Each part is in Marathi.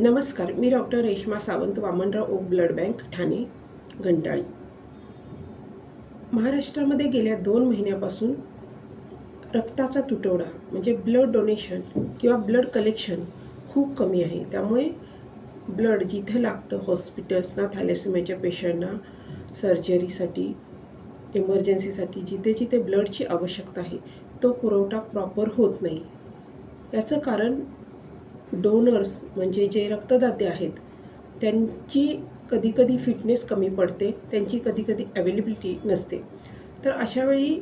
नमस्कार मी doctor Reshma Sawant Vamanrao Oak blood bank Thane Ghantali. महाराष्ट्रामध्ये गेल्या दोन महिन्यापासून रक्ताचा तुटवडा म्हणजे ब्लड डोनेशन किंवा ब्लड कलेक्शन खूप कमी आहे. त्यामुळे ब्लड जिथे लागतं हॉस्पिटल्सना थॅलेसिमियाच्या पेशंटना सर्जरीसाठी इमर्जन्सीसाठी जिथे जिथे ब्लडची आवश्यकता आहे तो पुरवठा प्रॉपर होत नाही. याचं कारण डोनर्स म्हणजे जे रक्तदाते आहेत त्यांची कधीकधी फिटनेस कमी पडते त्यांची कधीकधी अवेलेबिलिटी नसते. तर अशावेळी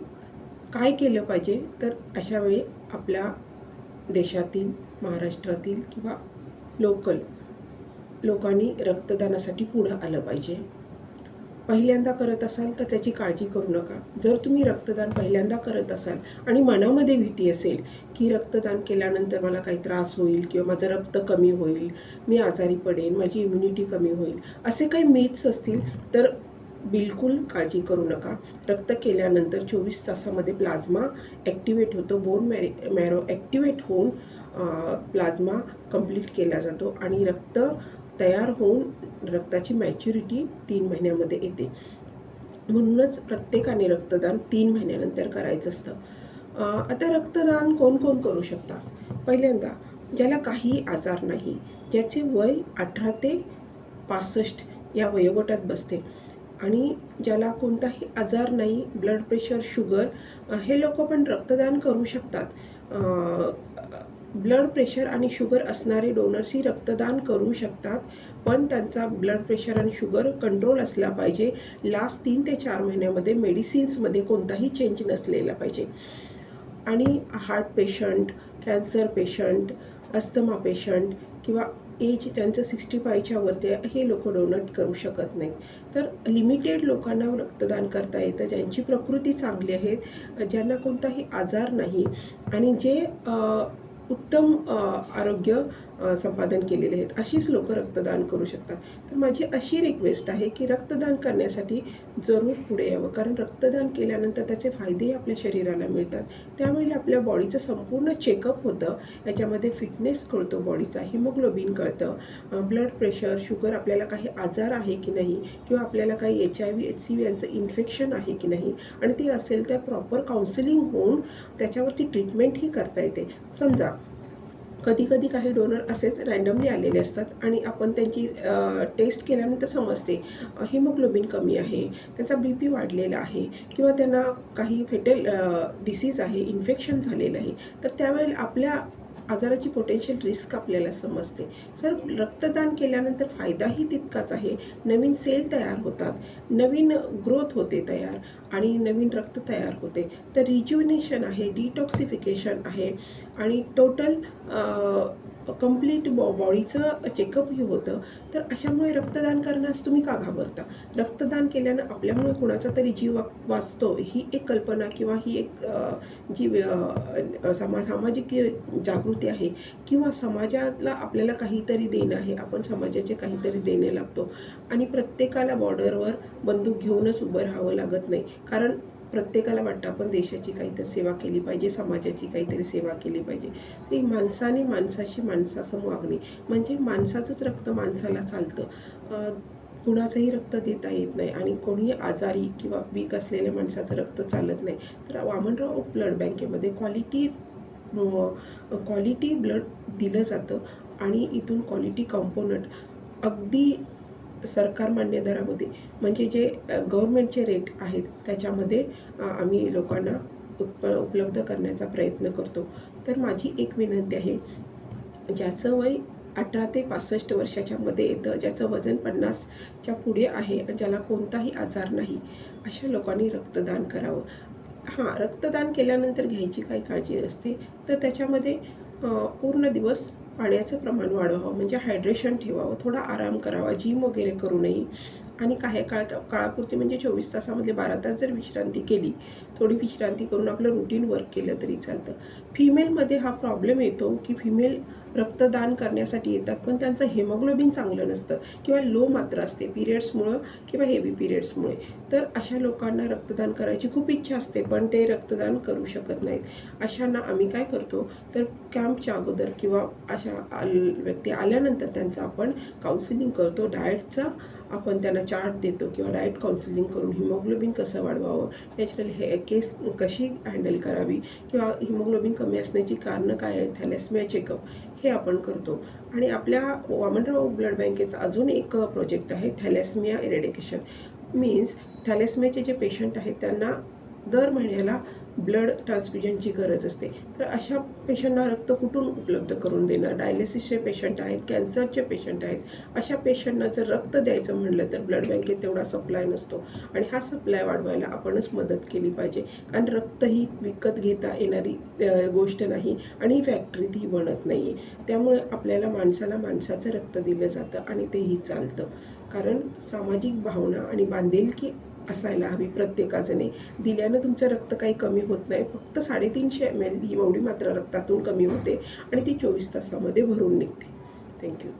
काय केलं पाहिजे? तर अशावेळी आपल्या देशातील महाराष्ट्रातील किंवा लोकल लोकांनी रक्तदानासाठी पुढं आलं पाहिजे. पहिल्यांदा करत असाल तर त्याची काळजी करू नका. जर तुम्ही रक्तदान पहिल्यांदा करत असाल आणि मनामध्ये भीती असेल की रक्तदान केल्यानंतर मला काही त्रास होईल किंवा माझं रक्त कमी होईल मी आजारी पडेन माझी इम्युनिटी कमी होईल असे काही मेथ्स असतील तर बिलकुल काळजी करू नका. रक्त केल्यानंतर चोवीस तासामध्ये प्लाझ्मा ॲक्टिवेट होतो. बोन मॅरी मॅरो ॲक्टिवेट होऊन प्लाझ्मा कंप्लीट केला जातो आणि रक्त तयार होऊन रक्ताची मॅच्युरिटी तीन महिन्यामध्ये येते. म्हणूनच प्रत्येकाने रक्तदान तीन महिन्यानंतर करायचं असतं. आता रक्तदान कोण कोण करू शकतात? पहिल्यांदा ज्याला काही आजार नाही ज्याचे वय अठरा ते पासष्ट या वयोगटात बसते आणि ज्याला कोणताही आजार नाही ब्लड प्रेशर शुगर हे लोक पण रक्तदान करू शकतात. ब्लड प्रेशर आणि शुगर असणारे डोनर्सही रक्तदान करू शकतात पण त्यांचा ब्लड प्रेशर आणि शुगर कंट्रोल असला पाहिजे. लास्ट तीन ते चार महिन्यामध्ये मेडिसिन्समध्ये कोणताही चेंज नसलेला पाहिजे. आणि heart patient cancer patient asthma patient किंवा एज त्यांचं सिक्स्टी फायच्या वरती हे लोक डोनेट करू शकत नाहीत. तर लिमिटेड लोकांना रक्तदान करता येतं ज्यांची प्रकृती चांगली आहे ज्यांना कोणताही आजार नाही. आणि जे उत्तम आरोग्य संपादन केलेले आहेत. अशीच लोक रक्तदान करू शकतात. तर माझी अशी रिक्वेस्ट आहे की रक्तदान करण्यासाठी जरूर पुढे यावं. कारण रक्तदान केल्यानंतर त्याचे फायदेही आपल्या शरीराला मिळतात. त्यामुळे आपल्या बॉडीचं संपूर्ण चेकअप होतं. याच्यामध्ये फिटनेस कळतो बॉडीचा हिमोग्लोबिन कळतं. ब्लड प्रेशर शुगर आपल्याला काही आजार आहे की नाही? किंवा आपल्याला काही H I V H C V यांचं इन्फेक्शन आहे की नाही? आणि ते असेल तर प्रॉपर काउन्सिलिंग होऊन त्याच्यावरती ट्रीटमेंटही करता येते. समजा कधी कधी काही डोनर असेच रँडमली आलेले असतात आणि आपण त्यांची टेस्ट केल्यानंतर समजते हिमोग्लोबिन कमी आहे त्यांचा बी पी वाढलेला आहे किंवा त्यांना काही फेटल डिसीज आहे इन्फेक्शन झालेलं आहे तर त्यावेळेला आपल्या आजाराची पोटेन्शियल रिस्क आपल्याला समजते. सर रक्तदान केल्यानंतर फायदाही तितकाच आहे. नवीन सेल तयार होतात. नवीन ग्रोथ होते तयार आणि नवीन रक्त तयार होते. तर रिज्युनेशन आहे डिटॉक्सिफिकेशन आहे आणि टोटल कंप्लीट बॉ बॉडीचं चेकअपही होतं. तर अशामुळे रक्तदान करण्यास तुम्ही का घाबरता? रक्तदान केल्यानं आपल्यामुळे कुणाचा तरी जीव वाचतो ही एक कल्पना किंवा ही एक जी समा सामाजिक जागृती आहे किंवा समाजाला आपल्याला काहीतरी देणं आहे. आपण समाजाचे काहीतरी देणे लागतो. आणि प्रत्येकाला बॉर्डरवर बंदूक घेऊनच उभं राहावं लागत नाही. कारण प्रत्येकाला वाटतं आपण देशाची काहीतरी सेवा केली पाहिजे समाजाची काहीतरी सेवा केली पाहिजे. ती माणसाने माणसाशी माणसासम वागणे. म्हणजे माणसाचंच रक्त माणसाला चालतं. कुणाचंही रक्त देता येत नाही आणि कोणीही आजारी किंवा वीक असलेल्या माणसाचं रक्त चालत नाही. तर वामनराव ब्लड बँकेमध्ये क्वालिटी क्वालिटी ब्लड दिलं जातं आणि इथून क्वालिटी कॉम्पोनंट अगदी सरकार मान्य दरामध्ये. म्हणजे जे गव्हर्मेंटचे रेट आहेत त्याच्यामध्ये आम्ही लोकांना उत्प उपलब्ध करण्याचा प्रयत्न करतो. तर माझी एक विनंती आहे ज्याचं वय अठरा ते पासष्ट वर्षाच्या मध्ये येतं ज्याचं वजन पन्नासच्या पुढे आहे ज्याला कोणताही आजार नाही अशा लोकांनी रक्तदान करावं. हां रक्तदान केल्यानंतर घ्यायची काय काळजी असते तर त्याच्यामध्ये पूर्ण दिवस पाण्याचं प्रमाण वाढवावं म्हणजे हायड्रेशन ठेवावं थोडा आराम करावा जिम वगैरे करू नये. आणि काही काळात काळापुरती म्हणजे चोवीस तासामध्ये बारा तास जर विश्रांती केली थोडी विश्रांती करून आपलं रुटीन वर्क केलं तरी चालतं. फिमेलमध्ये हा प्रॉब्लेम येतो की फिमेल रक्तदान करण्यासाठी येतात. पण त्यांचं हेमोग्लोबिन चांगलं नसतं किंवा लो मात्रा असते पिरियड्समुळं किंवा हेवी पिरियड्समुळे तर अशा लोकांना रक्तदान करायची खूप इच्छा असते पण ते रक्तदान करू शकत नाहीत. अशांना आम्ही काय करतो? तर कॅम्पच्या अगोदर किंवा अशा आल व्यक्ती आल्यानंतर त्यांचं आपण काउन्सिलिंग करतो. डाएटचा आपण त्यांना चार्ट देतो किंवा डाएट काउन्सिलिंग करून हिमोग्लोबिन कसं वाढवावं? नॅचरल हे केस कशी हँडल करावी? किंवा हिमोग्लोबिन कमी असण्याची कारणं काय आहेत? थॅलेसमिया चेकअप हे आपण करतो. आणि आपल्या वामनराव ब्लड बँकेचा अजून एक प्रोजेक्ट आहे थॅलेसमिया इरेडिकेशन मीन्स थॅलेसमियाचे जे पेशंट आहेत त्यांना दर महिन्याला ब्लड ट्रान्सफ्युजनची गरज असते. तर अशा पेशंटना रक्त कुठून उपलब्ध करून देणार? डायलिसिसचे पेशंट आहेत कॅन्सरचे पेशंट आहेत. अशा पेशंटना जर रक्त द्यायचं म्हणलं तर ब्लड बँकेत तेवढा सप्लाय नसतो. आणि हा सप्लाय वाढवायला आपणच मदत केली पाहिजे. कारण रक्त ही विकत घेता येणारी गोष्ट नाही आणि फॅक्टरीत ही बनत नाही आहे त्यामुळे आपल्याला माणसाला माणसाचं रक्त दिलं जातं आणि तेही चालतं. कारण सामाजिक भावना आणि बांधिलकी असायला हवी प्रत्येकाजणे. दिल्यानं तुमचं रक्त काही कमी होत नाही. फक्त साडेतीनशे एम एल ही एवढी मात्र रक्तातून कमी होते आणि ती चोवीस तासामध्ये भरून निघते. थँक्यू